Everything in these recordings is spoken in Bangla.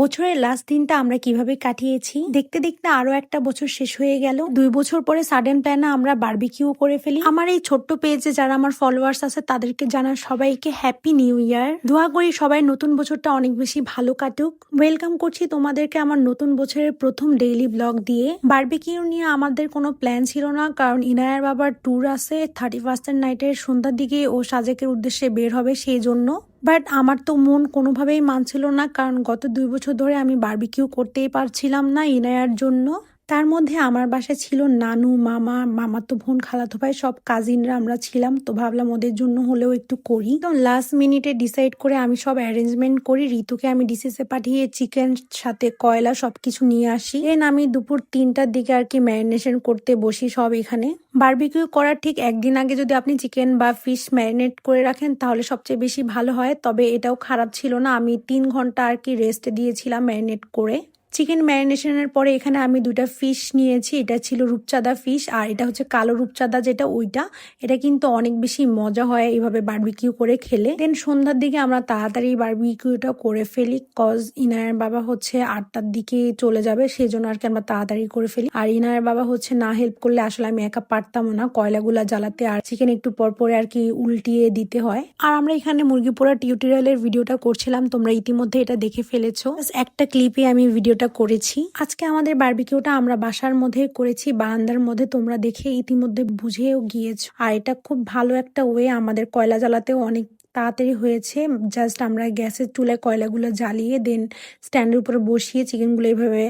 বছরের লাস্ট দিনটা আমরা কীভাবে কাটিয়েছি? দেখতে দেখতে আরও একটা বছর শেষ হয়ে গেল। দুই বছর পরে সাডেন প্ল্যানে আমরা বার্বিকিউ করে ফেলি। আমার এই ছোট্ট পেজে যারা আমার ফলোয়ার্স আছে, তাদেরকে জানার সবাইকে হ্যাপি নিউ ইয়ার দোয়া করি সবাই নতুন বছরটা অনেক বেশি ভালো কাটুক। ওয়েলকাম করছি তোমাদেরকে আমার নতুন বছরের প্রথম ডেইলি ব্লগ দিয়ে। বার্বিকিউ নিয়ে আমাদের কোনো প্ল্যান ছিল না, কারণ ইনায়ার বাবার ট্যুর আছে থার্টি ফার্স্টের নাইটের সন্ধ্যার দিকে ও সাজেকের উদ্দেশ্যে বের হবে সেই জন্য। বাট আমার তো মন কোনোভাবেই মানছিল না, কারণ গত দুই বছর ধরে আমি বার্বিকিউ করতেই পারছিলাম না ইনায়ার জন্য। তার মধ্যে আমার বাসায় ছিল নানু, মামা, মামাতো বোন, খালাতো ভাই, সব কাজিনরা আমরা ছিলাম। তো ভাবলাম ওদের জন্য হলেও একটু করি। তো লাস্ট মিনিটে ডিসাইড করে আমি সব অ্যারেঞ্জমেন্ট করি। ঋতুকে আমি ডিসিসে পাঠিয়ে চিকেন সাথে কয়লা সব কিছু নিয়ে আসি। দেন আমি দুপুর তিনটার দিকে আর কি ম্যারিনেশন করতে বসি সব এখানে। বারবিকিউ করার ঠিক একদিন আগে যদি আপনি চিকেন বা ফিশ ম্যারিনেট করে রাখেন, তাহলে সবচেয়ে বেশি ভালো হয়। তবে এটাও খারাপ ছিল না। আমি তিন ঘণ্টা আর কি রেস্ট দিয়েছিলাম ম্যারিনেট করে। চিকেন ম্যারিনেশনের পরে এখানে আমি দুটা ফিশ নিয়েছি। এটা ছিল রূপচাঁদা ফিশ আর এটা হচ্ছে কালো রূপচাঁদা যেটা ওইটা। এটা কিন্তু অনেক বেশি মজা হয় এইভাবে বারবিকিউ করে খেলে। দেন সন্ধ্যার দিকে আমরা তাড়াতাড়ি বারবিকিউটা করে ফেলি। কজ ইনায়ের বাবা হচ্ছে আটটার দিকে চলে যাবে সেই জন্য আর কি আমরা তাড়াতাড়ি করে ফেলি। আর ইনায়ের বাবা হচ্ছে না হেল্প করলে আসলে আমি একা পারতামও না কয়লাগুলা জ্বালাতে। আর চিকেন একটু পর পরে আর কি উল্টিয়ে দিতে হয়। আর আমরা এখানে মুরগি পোড়া টিউটোরিয়ালের ভিডিওটা করছিলাম, তোমরা ইতিমধ্যে এটা দেখে ফেলেছো। একটা ক্লিপে আমি ভিডিওটা করেছি। আজকে আমাদের বারবিকিউটা আমরা বাসার মধ্যে করেছি, বারান্দার মধ্যে তোমরা দেখে ইতিমধ্যে বুঝেও গিয়েছো। আর এটা খুব ভালো একটা ওয়ে, আমাদের কয়লা জ্বালাতেও অনেক তাড়াতাড়ি হয়েছে। জাস্ট আমরা গ্যাসের চুলায় কয়লাগুলো জ্বালিয়ে, দেন স্ট্যান্ডের উপরে বসিয়ে, চিকেনগুলো এইভাবে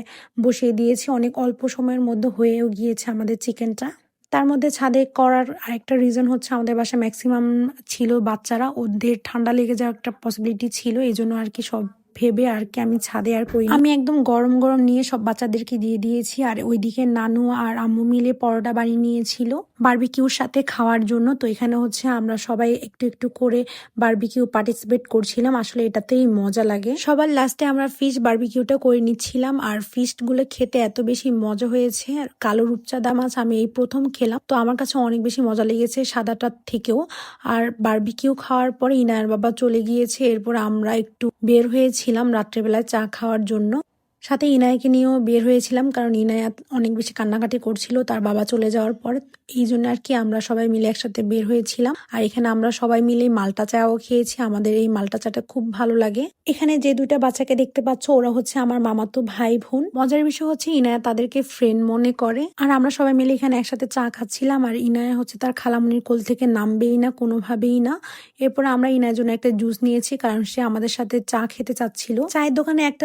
বসিয়ে দিয়েছি। অনেক অল্প সময়ের মধ্যে হয়েও গিয়েছে আমাদের চিকেনটা। তার মধ্যে ছাদে করার আরেকটা রিজন হচ্ছে আমাদের বাসায় ম্যাক্সিমাম ছিল বাচ্চারা। ওদের ঠান্ডা লেগে যাওয়ার একটা পসিবিলিটি ছিল, এই জন্য আর কি সব ভেবে আর কি আমি ছাদে আর করি আমি একদম গরম গরম নিয়ে সব বাচ্চাদেরকে দিয়ে দিয়েছি, আর ওইদিকে নানু আর আম্মু মিলে পরোটা বানিয়ে নিয়েছিল। বারবিকিউর সাথে খাওয়ার জন্য। তো এখানে হচ্ছে আমরা সবাই একটু একটু করে বারবিকিউ পার্টিসিপেট করছিলাম। আসলে এটাতেই মজা লাগে। সবার লাস্টে আমরা ফিশ বারবিকিউটা করে নিচ্ছিলাম। আর ফিশগুলো খেতে এত বেশি মজা হয়েছে। আর কালো রূপচাঁদা মাছ আমি এই প্রথম খেলাম। তো আমার কাছে অনেক বেশি মজা লেগেছে সাদাটার থেকেও। আর বারবিকিউ খাওয়ার পরে ইনায়ার বাবা চলে গিয়েছে। এরপর আমরা একটু বের হয়েছিলাম রাত্রেবেলায় চা খাওয়ার জন্য। সাথে ইনায়াকে নিয়েও বের হয়েছিলাম, কারণ ইনায়া অনেক বেশি কান্নাকাটি করছিল তার বাবা চলে যাওয়ার পর। এই জন্য আর কি আমরা সবাই মিলে একসাথে বের হয়েছিলাম। আর এখানে আমরা সবাই মিলে মালটা চাও খেয়েছি, আমাদের এই মালটা চাটা খুব ভালো লাগে। এখানে যে দুইটা বাচ্চাকে দেখতে পাচ্ছ, ওরা হচ্ছে আমার মামাতো ভাই বোন। মজার বিষয় হচ্ছে ইনায়া তাদেরকে ফ্রেন্ড মনে করে। আর আমরা সবাই মিলে এখানে একসাথে চা খাচ্ছিলাম, আর ইনায়া হচ্ছে তার খালামুনির কোল থেকে নামবেই না, কোনোভাবেই না। এরপর আমরা ইনায়ের জন্য একটা জুস নিয়েছি, কারণ সে আমাদের সাথে চা খেতে চাচ্ছিল। চায়ের দোকানে একটা